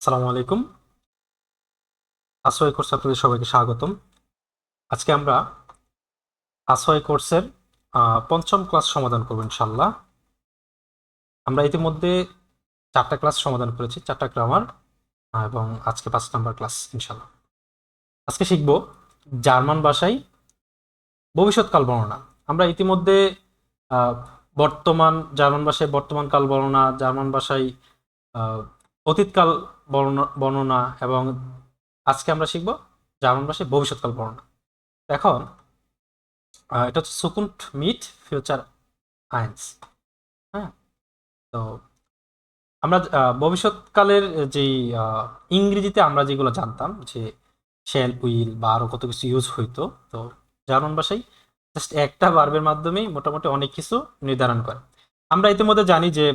আসসালামু আলাইকুম। আসওয়াই কোর্স আপনাদের সবাইকে স্বাগতম। আজকে আমরা আশ্রয় কোর্সের পঞ্চম ক্লাস সমাধান করব ইনশাল্লাহ আমরা ইতিমধ্যে চারটা ক্লাস সমাধান করেছি, চারটা গ্রামার এবং আজকে পাঁচ নাম্বার ক্লাস ইনশাল্লাহ আজকে শিখব জার্মান ভাষায় ভবিষ্যৎকাল বর্ণনা। আমরা ইতিমধ্যে বর্তমান, জার্মান ভাষায় বর্তমান কাল বর্ণনা, জার্মান ভাষায় অতীতকাল বর্ণনা এবং আজকে আমরা শিখব জার্মান ভাষায় ভবিষ্যৎকাল বর্ণনা। এখন এটা হচ্ছে সুকুন্ট মিট ফিউচার আইন্স। হ্যাঁ? তো আমরা ভবিষ্যৎকালের আহ, ইংরেজিতে আমরা যেগুলো জানতাম যে শেল উইল বা আরও কত কিছু ইউজ হইতো তো জার্মান ভাষায় জাস্ট একটা বার্বের মাধ্যমেই মোটামুটি অনেক কিছু নির্ধারণ করে। আমরা ইতিমধ্যে জানি যে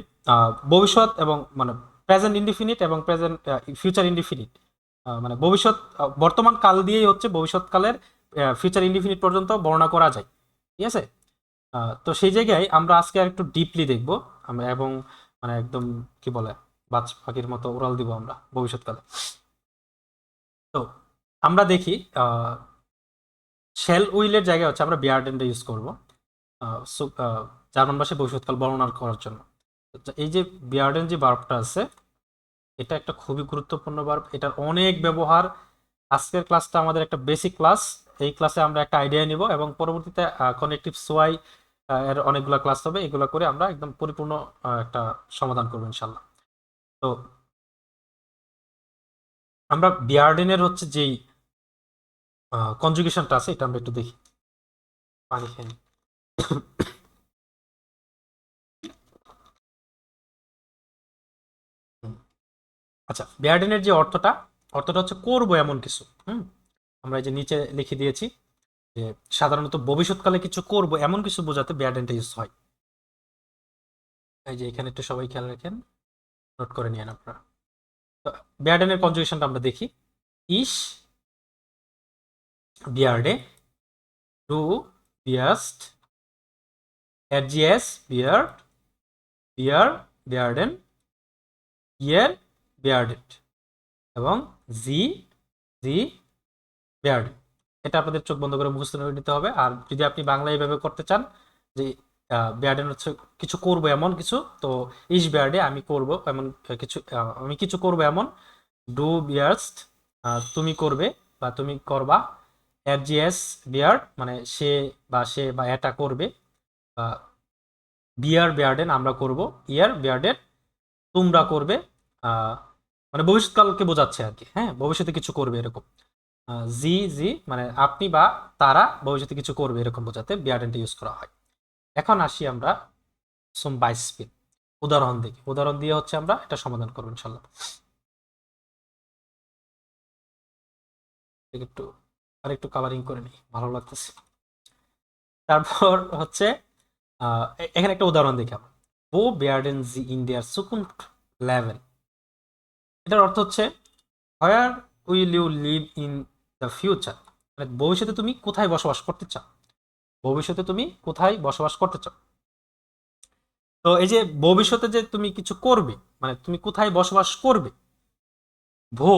ভবিষ্যৎ এবং মানে প্রেজেন্ট ইনডিফিনিট এবং প্রেজেন্ট ফিউচার ইনডিফিনিট মানে ভবিষ্যৎ বর্তমান কাল দিয়েই হচ্ছে ভবিষ্যৎকালের ফিউচার ইনডিফিনিট পর্যন্ত বর্ণনা করা যায়। ঠিক আছে? তো সেই জায়গায় আমরা আজকে আর একটু ডিপলি দেখব। আমরা এবং মানে একদম, কি বলে, বাজ পাখির মতো উড়াল দিব আমরা ভবিষ্যৎকালে। তো আমরা দেখি শেল উইলের জায়গায় হচ্ছে আমরা বিয়ার্ডেনটা ইউজ করব। জার্মান ভাষায় ভবিষ্যৎকাল বর্ণনা করার জন্য। এই যে বিয়ার্ডেন যে বার্বটা আছে এটা একটা খুবই গুরুত্বপূর্ণ বার্ব এটার অনেক ব্যবহার। আজকের ক্লাসটা আমাদের একটা বেসিক ক্লাস এই ক্লাসে আমরা একটা আইডিয়া নিব এবং পরবর্তীতে কানেক্টিভ সোয়াই এর অনেকগুলো ক্লাস হবে, এগুলো করে আমরা একদম পরিপূর্ণ একটা সমাধান করব ইনশাল্লাহ তো আমরা বিয়ার্ডেনের হচ্ছে যেই কনজুগেশনটা আছে, এটা আমরা একটু দেখি। পানি খাই আচ্ছা বিয়ার্ডেনের যে অর্থটা অর্থটা হচ্ছে করব এমন কিছু, হুম? আমরা এই যে নিচে লিখে দিয়েছি যে সাধারণত ভবিষ্যৎকালে কিছু করব এমন কিছু বোঝাতে বিয়ার্ডেনটা ইউজ হয়। এই যে এখানে একটু সবাই খেয়াল রাখেন নোট করে নিয়েন আপনারা। তো বিয়ার্ডেনের কনজুগেশনটা আমরা দেখি। ইস বিয়ার্ডে টু বিয়াস্ট এরজিএস বিয়ার্ড বিয়ার বিয়ার্ডেন ইয়ার বিয়ার্ডেড এবং জি জি বিয়ার্ডেন এটা আপনাদের চোখ বন্ধ করে মুখস্থ নিতে হবে। আর যদি আপনি বাংলা এইভাবে করতে চান যে বিয়ার্ডেন হচ্ছে কিছু করব এমন কিছু, তো ইস বিয়ার্ডে আমি করব এমন কিছু আমি কিছু করব এমন। ডু বিয়ার্স্ট তুমি করবে বা তুমি করবা। এর জিএস বিয়ার্ড মানে সে বা সে বা এটা করবে। বা বিয়ার বিয়ার্ডেন আমরা করব। ইয়ার বিয়ার্ডেন তোমরা করবে। মানে ভবিষ্যৎকালকে বোঝাচ্ছে আর কি হ্যাঁ? ভবিষ্যতে কিছু করবে এরকম। জি জি মানে আপনি বা তারা ভবিষ্যতে কিছু করবে এরকম বোঝাতে বিয়ার্ডেনটা ইউজ করা হয়। এখন আসি আমরা সোম বাইশ স্পিন উদাহরণ দেখি। উদাহরণ দিয়ে হচ্ছে আমরা এটা সমাধান করব ইনশাল্লাহ। একটু আর একটু কালারিং করে নিই, ভালো লাগতেছে। তারপর হচ্ছে এখানে একটা উদাহরণ দেখি আমরা। বো বিয়ার্ডেন জি ইন্ডিয়ার সুকুন্ট লেভেল এটার অর্থ হচ্ছে where will you live in the future মানে ভবিষ্যতে তুমি কোথায় বসবাস করতে চাও? ভবিষ্যতে তুমি কোথায় বসবাস করতে চাও? তো এই যে ভবিষ্যতে যে তুমি কিছু করবে মানে তুমি কোথায় বসবাস করবে? ভো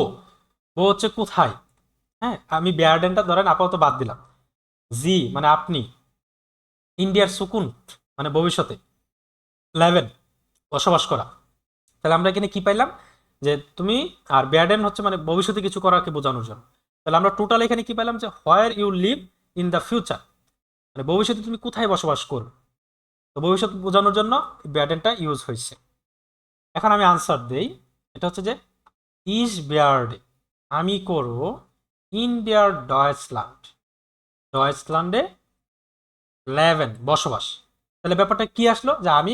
ভো হচ্ছে কোথায়? হ্যাঁ আমি বিয়ার্ডেনটা ধরেন আপাতত বাদ দিলাম। জি মানে আপনি। ইন্ডিয়ার সুকুন মানে ভবিষ্যতে। লেভেন বসবাস করা। তাহলে আমরা এখানে কি পাইলাম? যে তুমি আর ব্যাডেন হচ্ছে মানে ভবিষ্যতে কিছু করাকে বোঝানোর জন্য। তাহলে আমরা টোটাল এখানে কি পেলাম যে where you live in the future মানে ভবিষ্যতে তুমি কোথায় বসবাস করবে? তো ভবিষ্যৎ বোঝানোর জন্য ব্যাডেনটা ইউজ হয়েছে। এখন আমি আনসার দেই। এটা হচ্ছে যে ইস বিয়ার্ডে আমি করব ইন্ডিয়ার ডয়েসল্যান্ড ডয়েসল্যান্ডে লেভেন বসবাস। তাহলে ব্যাপারটা কি আসলো? যে আমি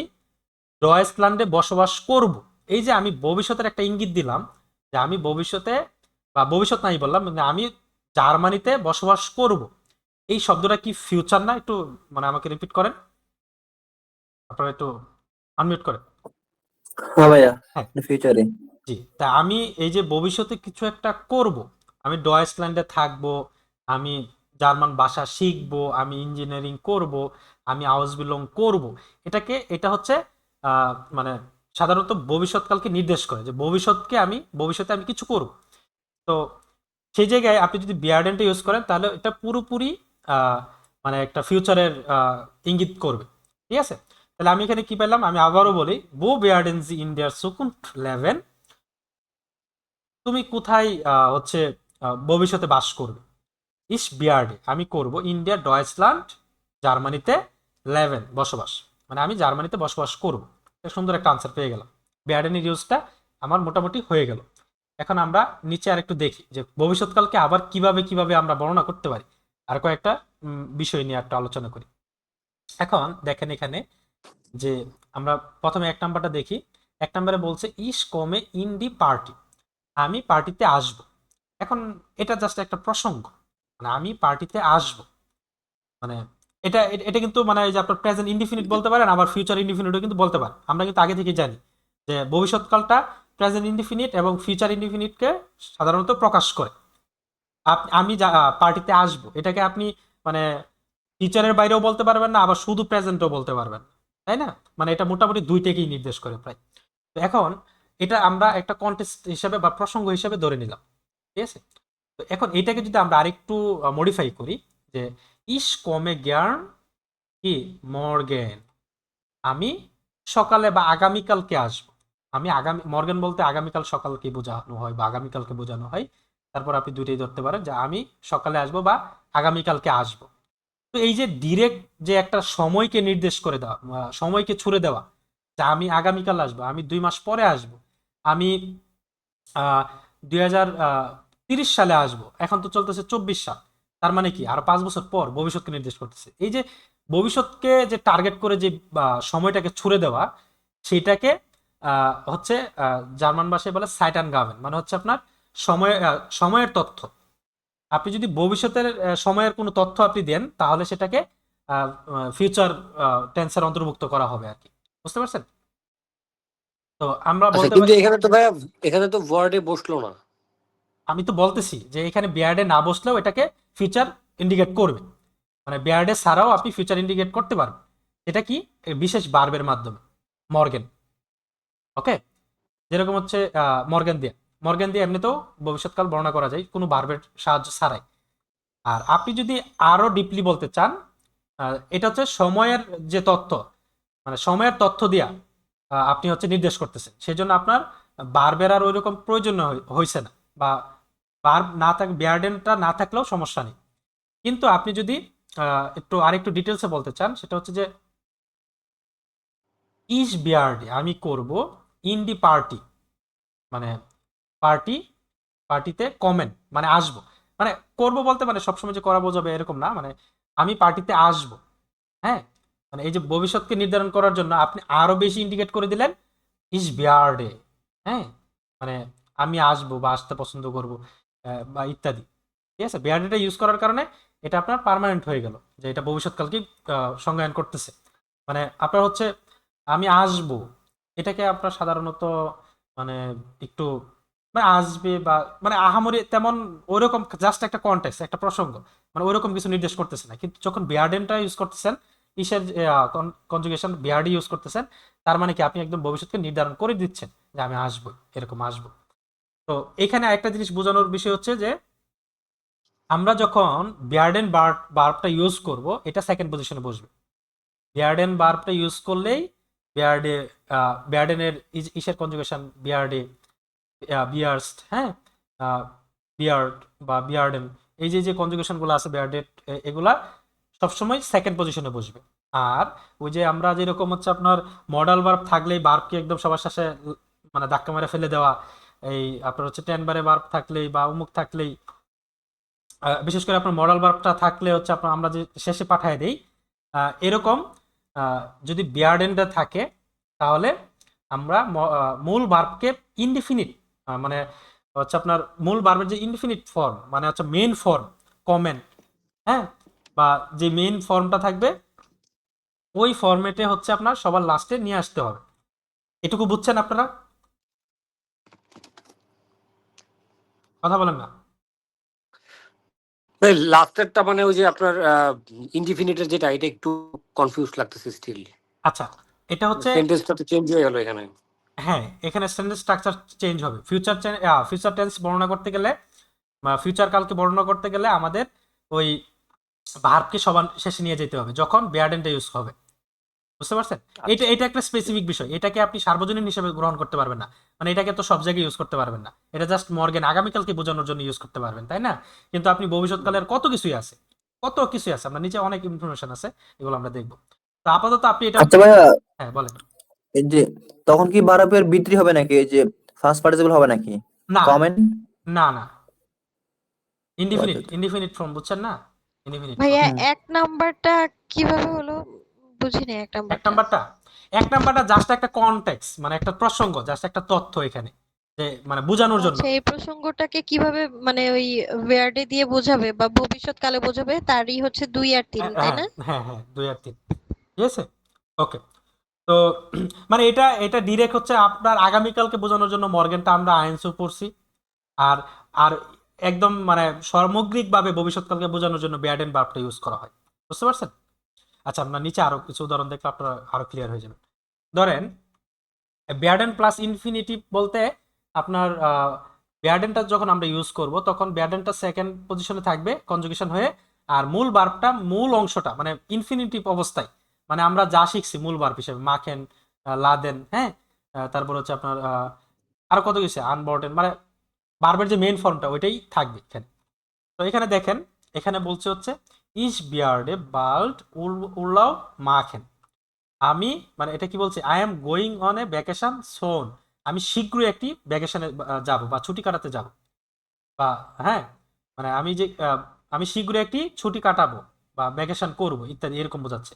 ডয়েসল্যান্ডে বসবাস করব। এই যে আমি ভবিষ্যতের একটা ইঙ্গিত দিলাম যে আমি ভবিষ্যতে বা ভবিষ্যৎ নাই বললাম মানে আমি জার্মানিতে বসবাস করব। এই শব্দটা কি ফিউচার না? একটু মানে আমাকে রিপিট করেন। আপনারা একটু আনমিউট করেন। হ্যাঁ ভাইয়া হ্যাঁ। ফিউচারে জি তা আমি এই যে ভবিষ্যতে কিছু একটা করব আমি ডয়েসল্যান্ডে থাকব আমি জার্মান ভাষা শিখব আমি ইঞ্জিনিয়ারিং করব আমি হাউস বিলং করব এটাকে এটা হচ্ছে আহ, মানে সাধারণত ভবিষ্যৎকালকে নির্দেশ করে যে ভবিষ্যৎকে আমি, ভবিষ্যতে আমি কিছু করব। তো সেই জায়গায় আপনি যদি বিয়ার্ডেনটা ইউজ করেন, তাহলে এটা পুরোপুরি মানে একটা ফিউচারের ইঙ্গিত করবে। ঠিক আছে? তাহলে আমি এখানে কি পেলাম? আমি আবারও বলি বো বিয়ার্ডেন জি ইন্ডিয়ার সুকুন্ট লেভেন তুমি কোথায় হচ্ছে ভবিষ্যতে বাস করবে? ইস বিয়ার্ডে আমি করব ইন্ডিয়া ডয়েচল্যান্ড জার্মানিতে লেভেন বসবাস। মানে আমি জার্মানিতে বসবাস করব। সুন্দর একটা আনসার পেয়ে গেলাম। বিয়ার্ডেনের ইউজটা আমার মোটামুটি হয়ে গেল। এখন আমরা নিচে আর একটু দেখি যে ভবিষ্যৎকালকে আবার কীভাবে কীভাবে আমরা বর্ণনা করতে পারি। আর কয়েকটা বিষয় নিয়ে একটা আলোচনা করি। এখন দেখেন এখানে যে আমরা প্রথমে এক নাম্বারটা দেখি। এক নাম্বারে বলছে, ইস, কমে ইন দি পার্টি। আমি পার্টিতে আসব। এখন এটা জাস্ট একটা প্রসঙ্গ। মানে আমি পার্টিতে আসব। মানে এটা, এটা- কিন্তু মানে যে আপনার প্রেজেন্ট ইনডিফিনিট বলতে পারেন, আবার ফিউচার ইনডিফিনিটও কিন্তু বলতে পারেন। আমরা কিন্তু আগে থেকে জানি যে ভবিষ্যৎকালটা প্রেজেন্ট ইনডিফিনিট এবং ফিউচার ইনডিফিনিটকে সাধারণত প্রকাশ করে। আমি পার্টিতে আসব, এটাকে আপনি মানে ফিউচারের বাইরেও বলতে পারবেন না, আবার শুধু প্রেজেন্টও বলতে পারবেন, তাই না? মানে এটা মোটামুটি দুইটাকেই নির্দেশ করে প্রায়। তো এখন এটা আমরা একটা কন্টেস্ট হিসাবে বা প্রসঙ্গ হিসাবে ধরে নিলাম, ঠিক আছে? তো এখন এটাকে যদি আমরা আরেকটু মডিফাই করি যে, ইস, কমে জ্ঞান কি? মর্গেন আমি সকালে বা আগামীকালকে আসব। আমি আগামী, মর্গেন বলতে আগামীকাল সকালকে বোঝানো হয় বা আগামীকালকে বোঝানো হয়। তারপর আপনি দুইটাই ধরতে পারেন যে, আমি সকালে আসব বা আগামীকালকে আসব। তো এই যে ডিরেক্ট যে একটা সময়কে নির্দেশ করে দেওয়া সময়কে ছুড়ে দেওয়া, যে, আমি আগামীকাল আসব, আমি দুই মাস পরে আসব, আমি দুই হাজার তিরিশ সালে আসব, এখন তো চলতেছে চব্বিশ সাল। তার মানে কি? আর পাঁচ বছর পর ভবিষ্যৎকে নির্দেশ করতেছে। এই যে ভবিষ্যৎকে যে টার্গেট করে যে সময়টাকে ছুড়ে দেওয়া সেটাকে হচ্ছে জার্মান ভাষায় বলে সাইটান গাভেন মানে হচ্ছে আপনার সময় সময়ের তথ্য। আপনি যদি ভবিষ্যতের সময়ের কোনো তথ্য আপনি দেন তাহলে সেটাকে ফিউচার টেন্সের অন্তর্ভুক্ত করা হবে আর কি। বুঝতে পারছেন? তো আমরা আচ্ছা বলতে এখানে তো ভাইয়া এখানে তো ওয়ার্ডে বসল না। আমি তো বলতেছি যে এখানে বিয়ার্ডে না বসলেও এটাকে ফিউচার ইন্ডিকেট করবে। মানে বিয়ার্ডে ছাড়াও আপনি ফিউচার ইন্ডিকেট করতে পারবেন। এটা কি? বিশেষ বার্বের মাধ্যমে। মর্গেন। ওকে? যেরকম হচ্ছে মর্গেন দিয়ে। মর্গেন দিয়ে এমনিতেও ভবিষ্যৎকাল বর্ণনা করা যায়, কোনো বার্বের সাহায্য ছাড়াই। আর আপনি যদি আরও ডিপলি বলতে চান এটা হচ্ছে সময়ের যে তথ্য মানে সময়ের তথ্য দিয়া আপনি হচ্ছে নির্দেশ করতেছেন। সেই জন্য আপনার বার্বের আর ওইরকম প্রয়োজন হই- হয়েছে না। বা বার্ব না থাক বিয়ার্ডেনটা না থাকলেও সমস্যা নেই। কিন্তু আপনি যদি একটু আরেকটু ডিটেলসে বলতে চান, সেটা হচ্ছে যে ইস বিয়ার্ডে আমি করব ইন দি পার্টি মানে পার্টি পার্টিতে কমেন্ট মানে আসব। মানে করব বলতে মানে সবসময় যে করা বোঝাবে এরকম না মানে আমি পার্টিতে আসব। হ্যাঁ? মানে এই যে ভবিষ্যৎকে নির্ধারণ করার জন্য আপনি আরও বেশি ইন্ডিকেট করে দিলেন ইস বিয়ার্ডে হ্যাঁ? মানে আমি আসব বা আসতে পছন্দ করব বা ইত্যাদি। ঠিক আছে? বিয়ার্ডেটা ইউজ করার কারণে এটা আপনার পার্মানেন্ট হয়ে গেল, যে এটা ভবিষ্যৎকালকে সংজ্ঞায়ন করতেছে। মানে আপনার হচ্ছে, আমি আসব, এটাকে আপনার সাধারণত মানে একটু মানে আসবে বা মানে আহামরি তেমন ওইরকম জাস্ট একটা কন্টেক্স একটা প্রসঙ্গ মানে ওইরকম কিছু নির্দেশ করতেছে না। কিন্তু যখন বিয়ার্ডেনটা ইউজ করতেছেন, ইসের কনজুগেশন বিয়ার্ডি ইউজ করতেছেন, তার মানে কি আপনি একদম ভবিষ্যৎকে নির্ধারণ করে দিচ্ছেন যে আমি আসব, এরকম আসব। তো এখানে একটা জিনিস বোঝানোর বিষয় হচ্ছে যে, আমরা যখন বিয়ার্ডেন বার্ব বার্বটা ইউজ করব, এটা সেকেন্ড পজিশনে বসবে। বিয়ার্ডেন বার্বটা ইউজ করলেই বিয়ার্ডে বিয়ার্ডেনের ইসের কনজুগেশন বিয়ার্ডে বিয়ার্স্ট হ্যাঁ? বিয়ার্ড বা বিয়ার্ডেন এই যে যে কনজুগেশনগুলো আছে বিয়ার্ডেড এগুলা সবসময় সেকেন্ড পজিশনে বসবে। আর ওই যে আমরা যেরকম হচ্ছে আপনার মডাল বার্ব থাকলেই বার্বকে একদম সবার সাথে মানে ধাক্কা মেরে ফেলে দেওয়া এই আপনার হচ্ছে টেন বারে বার্ব থাকলেই বা অমুক থাকলেই বিশেষ করে আপনার মডাল বার্বটা থাকলে হচ্ছে আপনার, আমরা যে শেষে পাঠায় দিই এরকম যদি বিয়ার্ডেনটা থাকে, তাহলে আমরা মূল বার্বকে ইনডিফিনিট মানে হচ্ছে আপনার মূল বার্বের যে ইনডিফিনিট ফর্ম মানে হচ্ছে মেন ফর্ম কমেন হ্যাঁ? বা যে মেন ফর্মটা থাকবে, ওই ফর্মেটে হচ্ছে আপনার সবার লাস্টে নিয়ে আসতে হবে। এটুকু বুঝছেন আপনারা? কথা বলেন না। লাস্টেরটা মানে ওই যে আপনার ইনডিফিনিটের যেটা এটা একটু কনফিউজ লাগতেছে স্টিল আচ্ছা এটা হচ্ছে সেন্টেন্সটা তো চেঞ্জ হয়ে গেল এখানে। হ্যাঁ এখানে সেন্টেন্স স্ট্রাকচার চেঞ্জ হবে। ফিউচার ফিউচার টেন্স বর্ণনা করতে গেলে বা ফিউচার কালকে বর্ণনা করতে গেলে আমাদের ওই ভার্বকে সবার শেষে নিয়ে যেতে হবে যখন বেয়ার্ডেনটা ইউজ হবে। বুঝতে পারছেন? এটা এটা একটা স্পেসিফিক বিষয়। এটাকে আপনি সার্বজনীন হিসেবে গ্রহণ করতে পারবেন না। মানে এটাকে তো সব জায়গায় ইউজ করতে পারবেন না। এটা জাস্ট মর্গেন আগামীকালকে বোঝানোর জন্য ইউজ করতে পারবেন তাই না? কিন্তু আপনি ভবিষ্যৎকালের কত কিছুই আছে? কত কিছুই আছে? আমরা নিচে অনেক ইনফরমেশন আছে এগুলো আমরা দেখব। তো আপাতত আপনি এটা আচ্ছা ভাইয়া হ্যাঁ বলেন। এই যে তখন কি বারাপের বিত্রি হবে নাকি? এই যে ফার্স্ট পার্টিসিপল হবে নাকি? না। কমেন্ট না না। ইনডিফিনিট আচ্ছা। ইনডিফিনিট ফর্ম বুঝছেন না? ইনডিফিনিট ভাইয়া এক নাম্বারটা কীভাবে হলো? বুঝিনি এক এক নাম্বারটা? এক নাম্বারটা জাস্ট একটা কনটেক্স মানে একটা প্রসঙ্গ জাস্ট একটা তথ্য এখানে যে মানে বোঝানোর জন্য। আচ্ছা এই প্রসঙ্গটাকে কীভাবে মানে ওই ওয়ার্ডে দিয়ে বোঝাবে বা ভবিষ্যৎকালে বোঝাবে? তারই হচ্ছে দুই আর তিন তাই হ্যাঁ না? হ্যাঁ হ্যাঁ দুই আর তিন। ঠিক আছে? ওকে তো মানে এটা এটা ডিরেক্ট হচ্ছে আপনার আগামীকালকে বোঝানোর জন্য। মর্গেনটা আমরা আইনসু পড়ছি। আর আর একদম মানে সামগ্রিকভাবে ভবিষ্যৎকালকে বোঝানোর জন্য ব্যাড এন্ড বার্বটা ইউজ করা হয়। বুঝতে পারছেন? আচ্ছা আমরা নিচে আরও কিছু উদাহরণ দেখলে আপনারা আরও ক্লিয়ার হয়ে যাবেন। ধরেন ব্যাডেন প্লাস ইনফিনিটিভ বলতে আপনার ব্যাডেনটা যখন আমরা ইউজ করব, তখন ব্যাডেনটা সেকেন্ড পজিশনে থাকবে কনজুগেশন হয়ে, আর মূল বার্বটা মূল অংশটা মানে ইনফিনিটিভ অবস্থায় মানে আমরা যা শিখছি মূল বার্ব হিসেবে, মাখেন লাদেন হ্যাঁ? তারপর হচ্ছে আপনার আরও কত কিছু আনবর্ডেন মানে বার্বের যে মেইন ফর্মটা ওইটাই থাকবে এখানে। তো এখানে দেখেন, এখানে বলছে হচ্ছে ইস বিয়ার্ডে বাল্ড উল্লাও মাখেন আমি মানে এটা কি বলছে? I am going on a vacation soon আমি শীঘ্রই একটি ভ্যাকেশনে যাব বা ছুটি কাটাতে যাব। বা হ্যাঁ মানে আমি যে আমি শীঘ্রই একটি ছুটি কাটাবো বা ভ্যাকেশন করব, ইত্যাদি, এরকম বোঝাচ্ছে।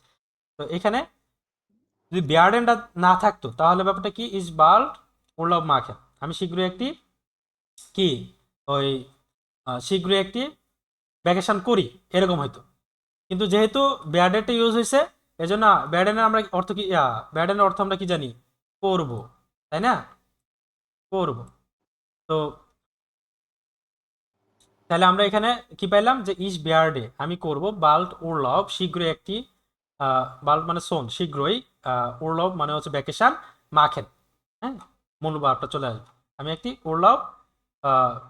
তো এখানে যদি বিয়ার্ডেনটা না থাকতো, তাহলে ব্যাপারটা কি? ইজ বাল্ড উল্লাভ মাখেন আমি শীঘ্রই একটি কি? ওই শীঘ্রই একটি ভ্যাকেশন করি, এরকম হয়তো। কিন্তু যেহেতু ব্যাডেনটা ইউজ হয়েছে এই জন্য ব্যাডেনের আমরা অর্থ কি ব্যাডেনের অর্থ আমরা কি জানি? করব, তাই না? করব। তো তাহলে আমরা এখানে কি পাইলাম? যে ইস বিয়ার্ডে আমি করব বাল্ট উরলভ শীঘ্রই একটি বাল্ট মানে সোন শীঘ্রই উরলভ মানে হচ্ছে ভ্যাকেশন মাখেন। হ্যাঁ? মূল ভাবটা চলে আসবে। আমি একটি উরলভ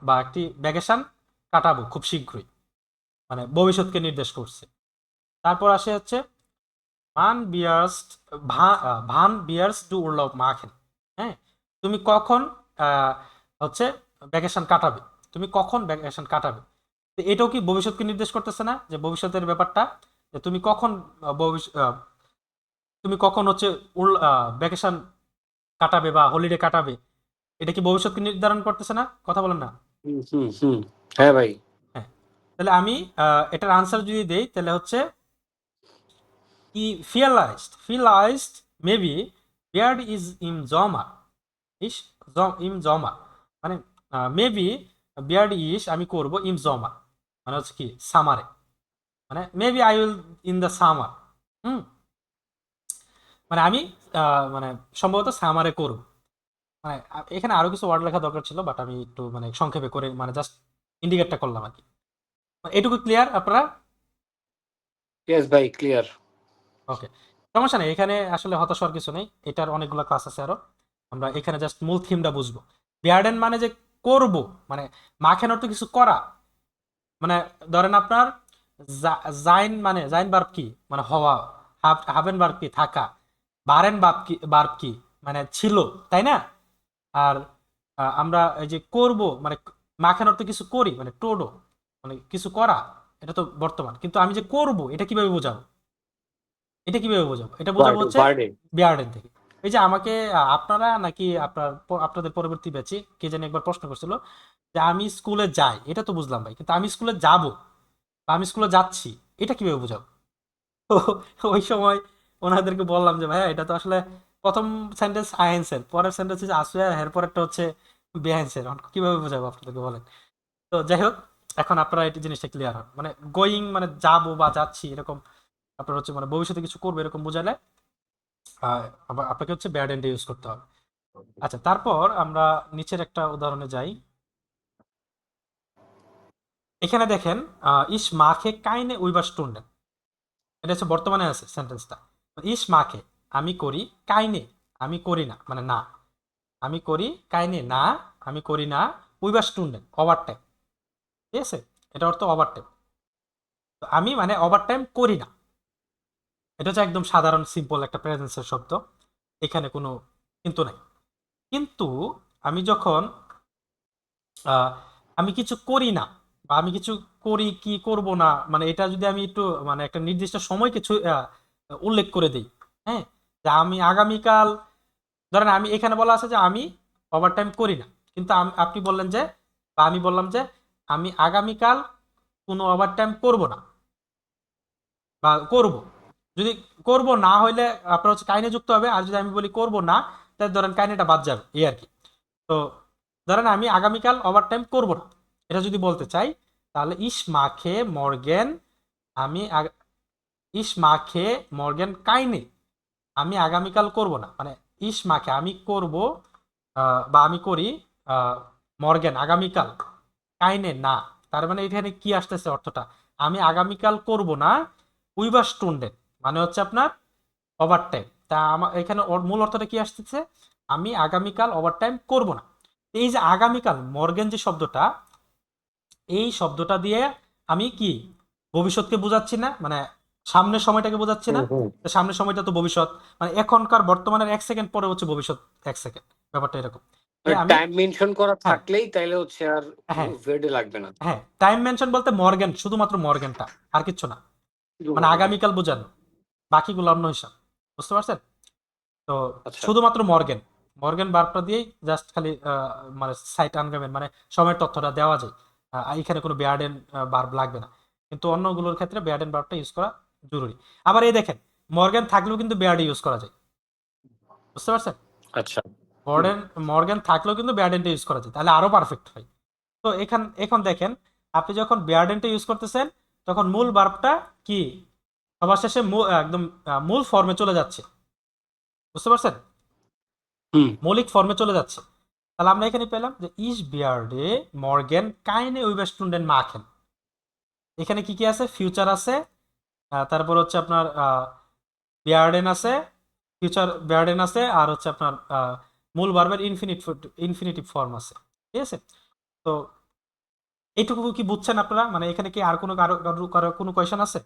বা একটি ভ্যাকেশন কাটাবো খুব শীঘ্রই। মানে ভবিষ্যৎকে নির্দেশ করছে। তারপর আসে হচ্ছে, ভান বিয়ার্স ভান বিয়ার্স ডু উরলভ মাখেন হ্যাঁ? তুমি কখন হচ্ছে ভ্যাকেশন কাটাবে? তুমি কখন ভ্যাকেশন কাটাবে? তো এটাও কি ভবিষ্যৎকে নির্দেশ করতেছে না? যে ভবিষ্যতের ব্যাপারটা, যে তুমি কখন তুমি কখন হচ্ছে উল ভ্যাকেশন কাটাবে বা হলিডে কাটাবে, এটা কি ভবিষ্যৎকে নির্ধারণ করতেছে না? কথা বলেন না। হ্যাঁ ভাই। তাহলে আমি এটার আনসার যদি দেই, তাহলে হচ্ছে ই ফিয়ালাইজড ফিয়ালাইজড মেবি বিয়ার্ড ইজ ইম জমা ইস ইম জমা মানে মেবি বিয়ার্ড ইস আমি করব ইম জমা মানে হচ্ছে কি সামারে মানে maybe I will in the summer hmm? মানে আমি মানে সম্ভবত সামারে করব। মানে এখানে আরও কিছু ওয়ার্ড লেখা দরকার ছিল বাট আমি একটু মানে সংক্ষেপে করে মানে জাস্ট ইন্ডিকেটটা করলাম আর কি। এটুকু ক্লিয়ার আপনারা? ইয়েস ভাই ক্লিয়ার ওকে সমস্যা নেই এখানে আসলে হতাশ হওয়ার কিছু নেই এটার অনেকগুলো ক্লাস আছে আরও। আমরা এখানে জাস্ট মূল থিমটা বুঝব। বিয়ার্ডেন মানে যে করব মানে মাখেন অর্থ কিছু করা মানে ধরেন আপনার জাইন মানে জাইন বার্ব কি? মানে হওয়া হাবেন বার্ব কি? থাকা বারেন বার্ব কি বার্ব কি? মানে ছিল তাই না? আর আমরা এই যে করব মানে মাখেন অর্থ কিছু করি মানে টোডো। মানে কিছু করা এটা তো বর্তমান। কিন্তু আমি যে করব এটা কীভাবে বোঝাবো? এটা কীভাবে বোঝাবো? এটা বোঝাবো হচ্ছে বিয়ার্ডেন থেকে। এই যে আমাকে আপনারা নাকি আপনার আপনাদের পরবর্তী ব্যাচে কে জানি একবার প্রশ্ন করছিল যে আমি স্কুলে যাই এটা তো বুঝলাম ভাই কিন্তু আমি স্কুলে যাব বা আমি স্কুলে যাচ্ছি এটা কীভাবে বোঝাবো? ওই সময় ওনাদেরকে বললাম যে ভাইয়া এটা তো আসলে প্রথম সেন্টেন্স আইএনসের পরের সেন্টেন্স হচ্ছে আসুয়া এর পরেরটা হচ্ছে বিহাইন্সের কীভাবে বোঝাবো আপনাদেরকে বলেন? তো যাই হোক এখন আপনারা এই জিনিসটা ক্লিয়ার হন। মানে গোয়িং মানে যাব বা যাচ্ছি এরকম আপনার হচ্ছে মানে ভবিষ্যতে কিছু করবে এরকম বোঝালে আপনাকে হচ্ছে ব্যাড এন্ড ইউজ করতে হবে। আচ্ছা তারপর আমরা নিচের একটা উদাহরণে যাই। এখানে দেখেন ইস মাখে কাইনে উইবার স্টুন্ডেন এটা হচ্ছে বর্তমানে আছে সেন্টেন্সটা ইস মাখে, আমি করি কাইনে, আমি করি না মানে না। আমি করি কাইনে না, আমি করি না উইবার স্টুডেন্ট ওভার টাইম ঠিক আছে? এটা অর্থ ওভার টাইম তো আমি মানে ওভার টাইম করি না। এটা হচ্ছে একদম সাধারণ সিম্পল একটা প্রেজেন্সের শব্দ। এখানে কোনো কিন্তু নাই। কিন্তু আমি যখন আমি কিছু করি না বা আমি কিছু করি কি করব না মানে এটা যদি আমি একটু মানে একটা নির্দিষ্ট সময় কিছু উল্লেখ করে দিই হ্যাঁ? যে আমি আগামীকাল, ধরেন আমি এখানে বলা আছে যে আমি ওভারটাইম করি না। কিন্তু আপনি বললেন যে, বা আমি বললাম যে আমি আগামীকাল কোনো ওভারটাইম করব না। বা করব। যদি করব না হইলে আপনার হচ্ছে কাহিনী যুক্ত হবে, আর যদি আমি বলি করব না, তাহলে ধরেন কাহিনীটা বাদ যাবে, এই আর কি। তো ধরেন আমি আগামীকাল ওভারটাইম করব না। এটা যদি বলতে চাই, তাহলে ইস মাখে মর্গেন, আমি ইস মাখে মর্গেন কাইনে আমি আগামীকাল করব না। মানে ইস মাখে আমি করব বা আমি করি মর্গেন আগামীকাল। কাইনে না। তার মানে এখানে কি আসতেছে অর্থটা? আমি আগামীকাল করব না উইবার স্টুডেন্ট মানে হচ্ছে আপনার ওভারটাইম তা আমার এখানে মূল অর্থটা কি আসতেছে? আমি আগামীকাল ওভারটাইম করব না। এই যে আগামীকাল মর্গেন যে শব্দটা এই শব্দটা দিয়ে আমি কি ভবিষ্যৎকে বোঝাচ্ছি না? মানে সামনের সময়টাকে বোঝাচ্ছি না? সামনের সময়টা তো ভবিষ্যৎ। মানে এখনকার বর্তমানের এক সেকেন্ড পরে হচ্ছে ভবিষ্যৎ এক সেকেন্ড। ব্যাপারটা এরকম। টাইম মেনশন করা হ্যাঁ। থাকলেই তাইলে হচ্ছে আর হ্যাঁ। ভেডে লাগবে না। হ্যাঁ টাইম মেনশন বলতে মর্গেন শুধুমাত্র মর্গেনটা আর কিচ্ছু না। মানে আগামীকাল বোঝানো বাকিগুলো অন্য হিসাব বুঝতে পারছেন? তো আচ্ছা। শুধুমাত্র মর্গেন মর্গেন বার্বটা দিয়েই জাস্ট খালি মানে সাইট আনগামেন মানে সময়ের তথ্যটা দেওয়া যায়। এখানে কোনো বেয়ার্ডেন বার্ব লাগবে না। কিন্তু অন্যগুলোর ক্ষেত্রে বেয়ার্ডেন বার্বটা ইউজ করা জরুরি। আবার এই দেখেন মর্গেন থাকলেও কিন্তু বেয়ার্ডে ইউজ করা যায়। বুঝতে পারছেন? আচ্ছা। মর্ডেন মর্গেন থাকলেও কিন্তু বেয়ার্ডেনটা ইউজ করা যায়। তাহলে আরও পারফেক্ট হয়। তো এখান এখন দেখেন আপনি যখন বেয়ার্ডেনটা ইউজ করতেছেন তখন মূল বার্বটা কি? সবার শেষে একদম মূল ফর্মে চলে যাচ্ছে। বুঝতে পারছেন? মৌলিক ফর্মে চলে যাচ্ছে। তাহলে আমরা এখানে পেলাম যে ইস বিয়ার্ডে মর্গেন কাইনে উইবার স্টুডেন্ট মা মাখেন এখানে কি কি আছে? ফিউচার আছে। তারপর হচ্ছে আপনার বিয়ার্ডেন আছে। ফিউচার বিয়ার্ডেন আছে। আর হচ্ছে আপনার মূল বার্বের ইনফিনিট ইনফিনিটিভ ফর্ম আছে। ঠিক আছে? তো এইটুকু কি বুঝছেন আপনারা? মানে এখানে কি আর কোনো কারও কোনো কোয়েশন আছে?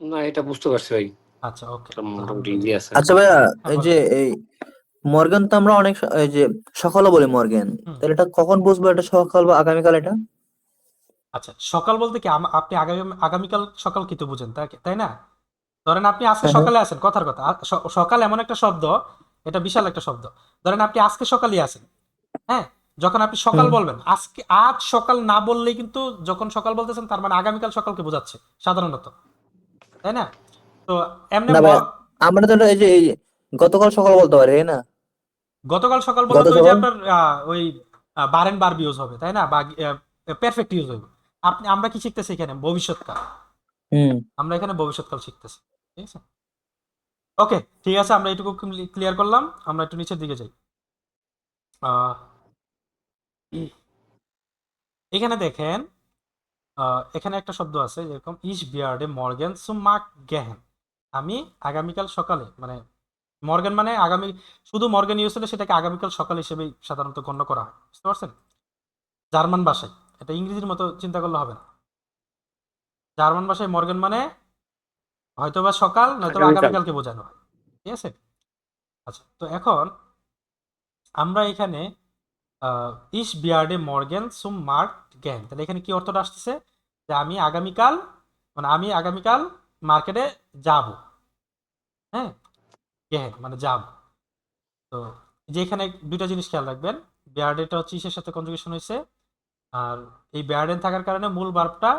না এটা বুঝতে পারছি ভাই। আচ্ছা ওকে মোটামুটি ইজি আছে। আচ্ছা ভাইয়া এই যে এই মর্গান তো আমরা অনেক এই যে সকালও বলি মর্গান। তাহলে এটা কখন বুঝব? এটা সকাল বা আগামীকাল এটা? আচ্ছা সকাল বলতে কি আপনি আগামী আগামীকাল সকাল কি তো বুঝেন তাই তাই না? ধরেন আপনি আজকে হ্যাঁ, সকালে আছেন কথার কথা। সকাল এমন একটা শব্দ এটা বিশাল একটা শব্দ। ধরেন আপনি আজকে সকালই আছেন হ্যাঁ? যখন আপনি সকাল বলবেন আজকে আজ সকাল না বললেই কিন্তু যখন সকাল বলতেছেন তার মানে আগামীকাল সকালকে বোঝাচ্ছে সাধারণত। তাই না? তো এমনি আমরা তো এই যে গতকাল সকাল বলতে পারি না? গতকাল সকাল বলতে ওই যে আপনার ওই বারেন বার ইউজ হবে তাই না? বা পারফেক্ট ইউজ হবে আপনি আমরা কি শিখতেছি এখানে? ভবিষ্যৎকাল। হুম। আমরা এখানে ভবিষ্যৎকাল শিখতেছি ঠিক আছে? ওকে, ঠিক আছে, আমরা এটুকু ক্লিয়ার করলাম, আমরা একটু নিচের দিকে যাই। এখানে দেখেন এখানে একটা শব্দ আছে, যেরকম ইস বিয়ার্ডে মর্গেন সুমাক গেহেন। আমি আগামীকাল সকালে মানে মর্গেন মানে আগামী, শুধু মর্গেন ইউজ হলে সেটাকে আগামীকাল সকাল হিসেবেই সাধারণত গণ্য করা হয়, বুঝতে পারছেন? জার্মান ভাষায়, এটা ইংরেজির মতো চিন্তা করলে হবে না। জার্মান ভাষায় মর্গেন মানে হয়তোবা সকাল নয়তোবা আগামীকালকে বোঝানো হয়। ঠিক আছে? আচ্ছা তো এখন আমরা এখানে ইস বিয়ার্ডে মর্গেন সুম মার্ক গ্যান তাহলে এখানে কি অর্থটা আসতেছে? যে আমি আগামীকাল মানে আমি আগামীকাল মার্কেটে যাব। হ্যাঁ? গ্যান মানে যাব। তো যে এখানে দুইটা জিনিস খেয়াল রাখবেন। বিয়ার্ডেটা হচ্ছে ইসের সাথে কনজুগেশন হয়েছে। আর এই বিয়ার্ডেন থাকার কারণে মূল বার্বটা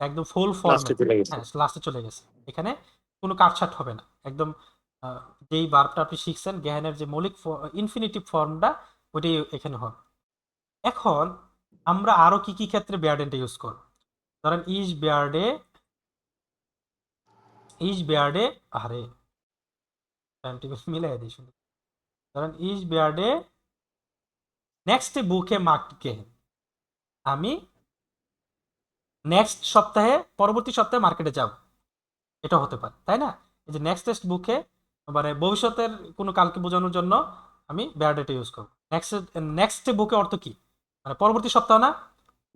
একদম ফুল ফর্মে হ্যাঁ লাস্টে চলে গেছে। এখানে কোনো কাটছাট হবে না। একদম যেই বার্বটা আপনি শিখছেন, জ্ঞানের যে মৌলিক ইনফিনিটিভ ফর্মটা ওইটাই এখানে হবে। এখন আমরা আরও কি কি ক্ষেত্রে বেয়ার্ডেনটা ইউজ করব? ধরেন ইজ বেয়ার্ডে ইজ বেয়ার্ডে আরে টাইম টেবিল মিলাই দিই শুনে ধরেন ইজ বেয়ার্ডে নেক্সট বুকে মার্ক গেহেন আমি নেক্সট সপ্তাহে, পরবর্তী সপ্তাহে মার্কেটে যাব। এটা হতে পারে তাই না? এই যে নেক্সট টেস্ট বুকে মানে ভবিষ্যতের কোনো কালকে বোঝানোর জন্য আমি বেয়ারডেটা ইউজ করব। নেক্সট নেক্সট বুকে অর্থ কি? মানে পরবর্তী সপ্তাহ না?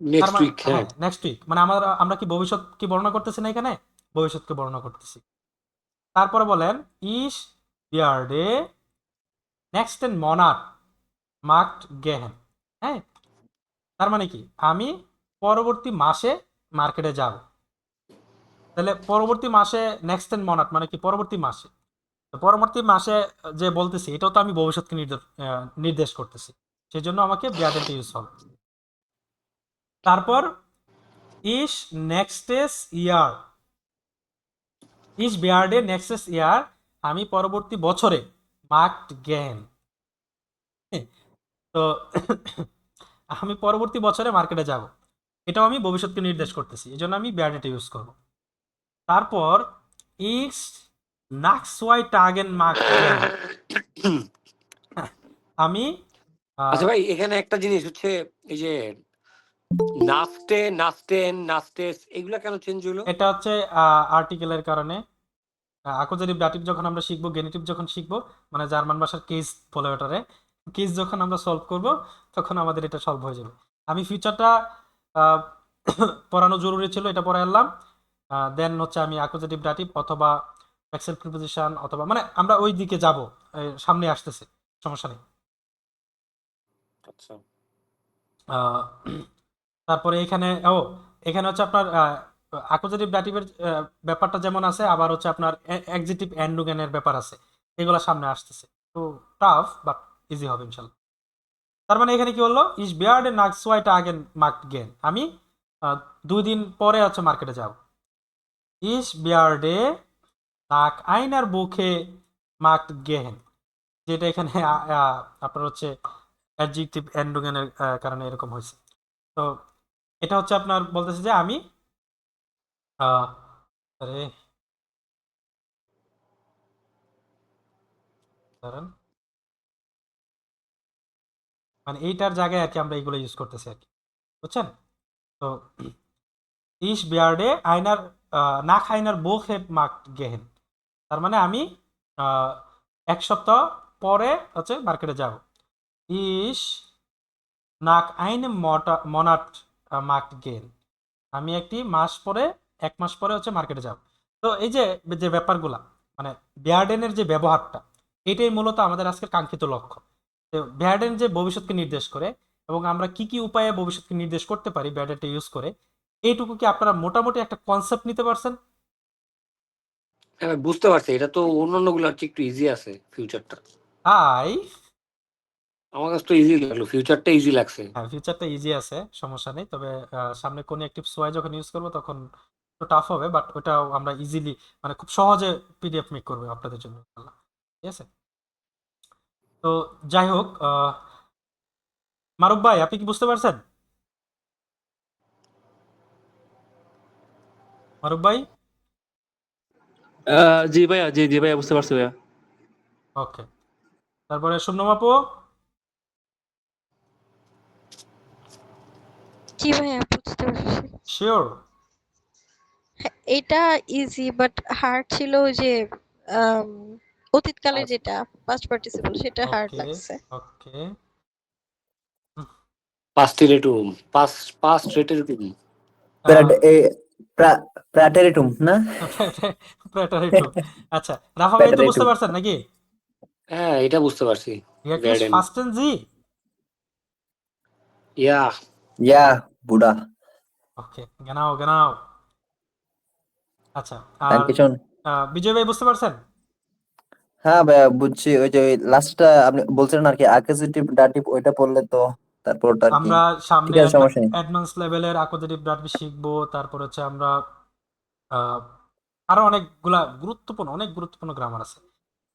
নেক্সট মানে উইক হ্যাঁ। নেক্সট উইক মানে আমরা আমরা কি ভবিষ্যৎ কি বর্ণনা করতেছি না এখানে? ভবিষ্যৎকে বর্ণনা করতেছি। তারপরে বলেন ইস বিয়ার্ডে নেক্সট এন্ড মনাট মার্কড গেহেন হ্যাঁ? তার মানে কি? আমি পরবর্তী মাসে মার্কেটে যাব। তাহলে পরবর্তী মাসে নেক্সট এন্ড মনাট মানে কি পরবর্তী মাসে। পরবর্তী মাসে যে বলতেছি, এটাও তো আমি ভবিষ্যৎকে নির্দেশ করতেছি। সেই জন্য আমাকে বিয়ার্ডেটা ইউজ হবে। তারপর ইস নেক্সটেস ইয়ার ইস বিয়ার্ডে নেক্সটেস ইয়ার আমি পরবর্তী বছরে মার্কড গেন তো আমি পরবর্তী বছরে মার্কেটে যাব। এটাও আমি ভবিষ্যৎকে নির্দেশ করতেছি। এই জন্য আমি বিয়ার্ডেটা ইউজ করব। তারপর টাগেন মার্ক আমি আচ্ছা ভাই এখানে একটা জিনিস হচ্ছে এই যে নাস্টে নাস্টেন নাস্টেস এগুলা কেন চেঞ্জ হলো? এটা হচ্ছে আর্টিকেলের কারণে। আকোজারিভ ডাটিভ যখন আমরা শিখব গেনেটিভ যখন শিখব মানে জার্মান ভাষার কেস বলে ওটারে কেস যখন আমরা সলভ করব তখন আমাদের এটা সলভ হয়ে যাবে। আমি ফিউচারটা পড়ানো জরুরি ছিল এটা পড়ে আনলাম। দেন হচ্ছে আমি আকোজাটিভ ডাটিভ অথবা এক্সেল প্রিপোজিশন অথবা মানে আমরা ওই দিকে যাব সামনে আসতেছে সমস্যা নেই। আচ্ছা। তারপরে এখানে ও এখানে হচ্ছে আপনার আকোজাটিভ ডাটিভের ব্যাপারটা যেমন আছে আবার হচ্ছে আপনার এক্সিটিভ অ্যান্ডুগেনের ব্যাপার আছে এগুলো সামনে আসতেছে। তো টাফ বাট ইজি হবে ইনশাল্লাহ। তার মানে এখানে কি হলো ইস বিয়ার্ড নাক্স ওয়াইট আগেন মার্কেট গেন আমি দুই দিন পরে হচ্ছে মার্কেটে যাব। ইস বিয়ার্ডে নাক আইনার বুকে মার্কেট গেহেন, যেটা এখানে আপনার হচ্ছে অ্যাডজেক্টিভ অ্যান্ডুগেনের কারণে এরকম হয়েছে। তো এটা হচ্ছে আপনার বলতেছে যে আমি মানে এইটার জায়গায় আর কি আমরা এইগুলো ইউজ করতেছি আর কি, বুঝছেন? তো ইস বিয়ার্ডে আইনার নাক আইনার বোখ হেড মার্ক গেহেন। তার মানে আমি এক সপ্তাহ পরে হচ্ছে মার্কেটে যাব। ইস, নাক আইন মনাট মার্ক গেন আমি একটি মাস পরে, এক মাস পরে হচ্ছে মার্কেটে যাব। তো এই যে যে ব্যাপারগুলা মানে বিয়ার্ডেনের যে ব্যবহারটা, এটাই মূলত আমাদের আজকের কাঙ্ক্ষিত লক্ষ্য। তো বিয়ার্ডেন যে ভবিষ্যৎকে নির্দেশ করে এবং আমরা কি কি উপায়ে ভবিষ্যৎকে নির্দেশ করতে পারি বিয়ার্ডেনটা ইউজ করে এইটুকু কি আপনারা মোটামুটি একটা কনসেপ্ট নিতে পারছেন? হ্যাঁ বুঝতে পারছি। এটা তো অন্যান্যগুলো একটু ইজি আছে ফিউচারটা তাই আমার কাছে তো ইজি লাগল। ফিউচারটা ইজি লাগছে। হ্যাঁ ফিউচারটা ইজি আছে সমস্যা নেই। তবে সামনে কোন একটি সোয়াই যখন ইউজ করব তখন একটু টাফ হবে বাট ওটাও আমরা ইজিলি মানে খুব সহজে পিডিএফ মেক করব আপনাদের জন্য। ঠিক আছে? তো যাই হোক মারুফ ভাই আপনি কি বুঝতে পারছেন? মারুফ ভাই? জি ভাইয়া জি জি ভাইয়া বুঝতে পারছি ভাইয়া। ওকে। তারপরে শূন্যম আপু? জি ভাইয়া বুঝতে পারছি। শিওর এটা ইজি বাট হার্ড ছিল ওই যে আম, অতীতকালের যেটা পাস্ট পার্টিসিপল সেটা হার্ড ওকে লাগছে। ওকে পাস্ট রেটুম পাস্ট পাস্ট রেটেরুম প্রাটেরিটুম না? আচ্ছা রাফা ভাই তো বুঝতে পারছেন নাকি? হ্যাঁ এটা বুঝতে পারছি। ফার্স্ট এন্ড জি ইয়া। ইয়া বুড়া। ওকে আচ্ছা আর বিজয় ভাই বুঝতে পারছেন? হ্যাঁ ভাইয়া বুঝছি। ওই যে লাস্টটা আপনি বলছিলেন আর কি আকুজিটিভ ডাটিভ ওইটা পড়লে তো তারপর আর কি। আমরা সামনে ঠিক আছে সমস্যা নেই। অ্যাডভান্স লেভেলের শিখব তারপর হচ্ছে আমরা আহ, আরও অনেকগুলা গুরুত্বপূর্ণ অনেক গুরুত্বপূর্ণ গ্রামার আছে।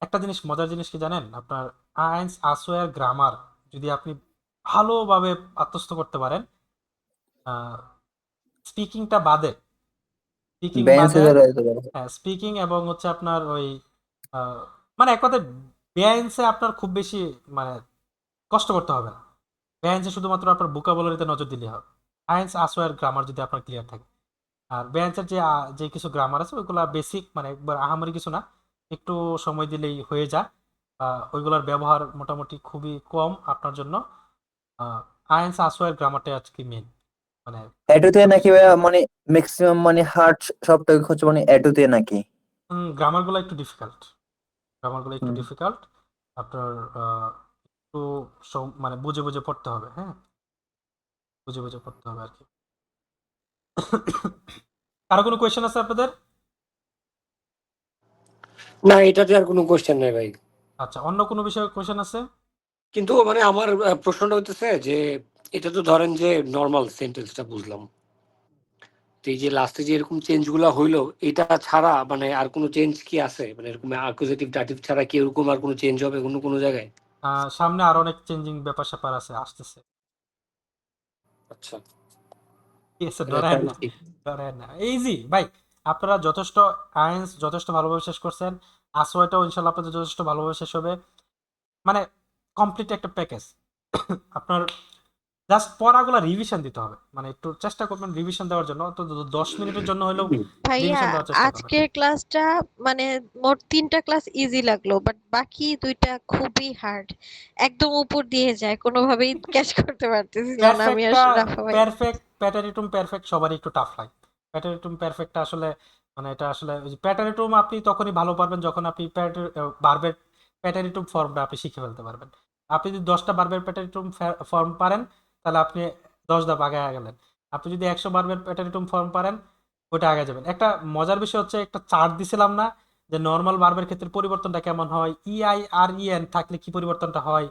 একটা জিনিস মজার জিনিস কি জানেন? আপনার আইন্স আসোয়ার গ্রামার যদি আপনি ভালোভাবে আত্মস্থ করতে পারেন স্পিকিংটা বাদে স্পিকিং বাদে। হ্যাঁ স্পিকিং এবং হচ্ছে আপনার ওই আহ, মানে এক কথায় বেআইনসে আপনার খুব বেশি মানে কষ্ট করতে হবে না। বেআইনসে শুধুমাত্র আপনার ভোকাবুলারিতে নজর দিলেই হবে। আইন্স আসোয়ার গ্রামার যদি আপনার ক্লিয়ার থাকে। আর বেআইনসের যে যে কিছু গ্রামার আছে ওইগুলা বেসিক মানে একবার আহামরি কিছু না একটু সময় দিলেই হয়ে যায়। ওইগুলোর ব্যবহার মোটামুটি খুবই কম আপনার জন্য। আইএনস আসওয়ার গ্রামারটা আজকে মেন মানে এটুতে নাকি মানে ম্যাক্সিমাম মানে হার্ড সবটাই হচ্ছে মানে এটুতে নাকি? গ্রামারগুলো একটু ডিফিকাল্ট গ্রামারগুলো একটু। ডিফিকাল্ট আপনার একটু মানে বুঝে বুঝে পড়তে হবে হ্যাঁ? বুঝে বুঝে পড়তে হবে আর কি কারও কোনো কোয়েশ্চেন আছে আপনাদের? না এটাতে আর কোনো কোয়েশ্চেন নাই ভাই। আচ্ছা অন্য কোনো বিষয়ে কোয়েশ্চেন আছে? কিন্তু মানে আমার প্রশ্নটা হইতেছে যে এটা তো ধরেন যে নর্মাল সেন্টেন্সটা বুঝলাম। তো এই যে লাস্টে যে এরকম চেঞ্জগুলা হইল এটা ছাড়া মানে আর কোনো চেঞ্জ কি আছে? মানে এরকম অ্যাকুজেটিভ ডাটিভ ছাড়া কি এরকম আর কোনো চেঞ্জ হবে অন্য কোনো জায়গায়? সামনে আরও অনেক চেঞ্জিং ব্যাপার স্যাপার আছে আসতেছে। আচ্ছা। ঠিক আছে ডরায়েন না ডরায়েন না। ইজি ভাই আপনারা যথেষ্ট আয়েন্স যথেষ্ট ভালোভাবে শেষ করছেন আসোয়াটাও ইনশাল্লাহ আপনাদের যথেষ্ট ভালোভাবে শেষ হবে। মানে কমপ্লিট একটা প্যাকেজ আপনার জাস্ট পড়াগুলো রিভিশন দিতে হবে। মানে একটু চেষ্টা করবেন রিভিশন দেওয়ার জন্য। তো দশ মিনিটের জন্য হলেও ভাইয়া। আজকের ক্লাসটা মানে মোট তিনটা ক্লাস ইজি লাগল বাট বাকি দুইটা খুবই হার্ড একদম উপর দিয়ে যায় কোনোভাবেই ক্যাচ করতে পারতেছিলাম না। আমি ভাই। পারফেক্ট প্যাটারিটুম পারফেক্ট সবারই একটু টাফ লাগে প্যাটারিটুম পারফেক্টটা আসলে মানে এটা আসলে প্যাটারিটুম আপনি তখনই ভালো পারবেন যখন আপনি বারবের প্যাটারিটুম ফর্মটা আপনি শিখে ফেলতে পারবেন। আপনি যদি দশটা বারবের প্যাটারিটুম ফর্ম পারেন তাহলে আপনি দশ ধাপ আগে গেলেন। আপনি যদি একশো বারবের প্যাটারিটুম ফর্ম পারেন ওটা আগে যাবেন। একটা মজার বিষয় হচ্ছে একটা চার্ট দিছিলাম না যে নর্মাল বার্বের ক্ষেত্রে পরিবর্তনটা কেমন হয় ইআই আর ইএন থাকলে কি পরিবর্তনটা হয়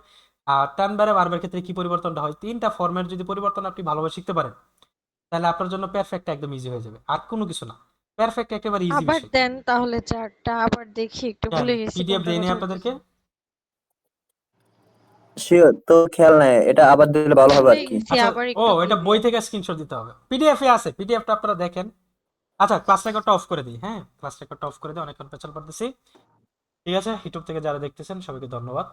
আর টান বারে বার্বের ক্ষেত্রে কি পরিবর্তনটা হয় তিনটা ফর্মের যদি পরিবর্তন আপনি ভালোভাবে শিখতে পারেন তাহলে আপনার জন্য পারফেক্ট একদম ইজি হয়ে যাবে। আর কোনো কিছু না। পারফেক্ট একেবারে ইজি আবার দেন তাহলে চারটা আবার দেখি একটু ভুলে গেছি পিডিএফ কোনটার আপনাদেরকে। শিওর তো খেয়াল নাই এটা আবার দিলে ভালো হবে আর কি। আচ্ছা আবার ও এটা বই থেকে স্ক্রিনশট দিতে হবে। পিডিএফ এ আছে পিডিএফটা আপনারা দেখেন। আচ্ছা ক্লাস রেকর্ডটা অফ করে দিই হ্যাঁ? ক্লাস রেকর্ডটা অফ করে দিই অনেকক্ষণ পেছাল পড়তেছি ঠিক আছে ইউটিউব থেকে যারা দেখতেছেন সবাইকে ধন্যবাদ।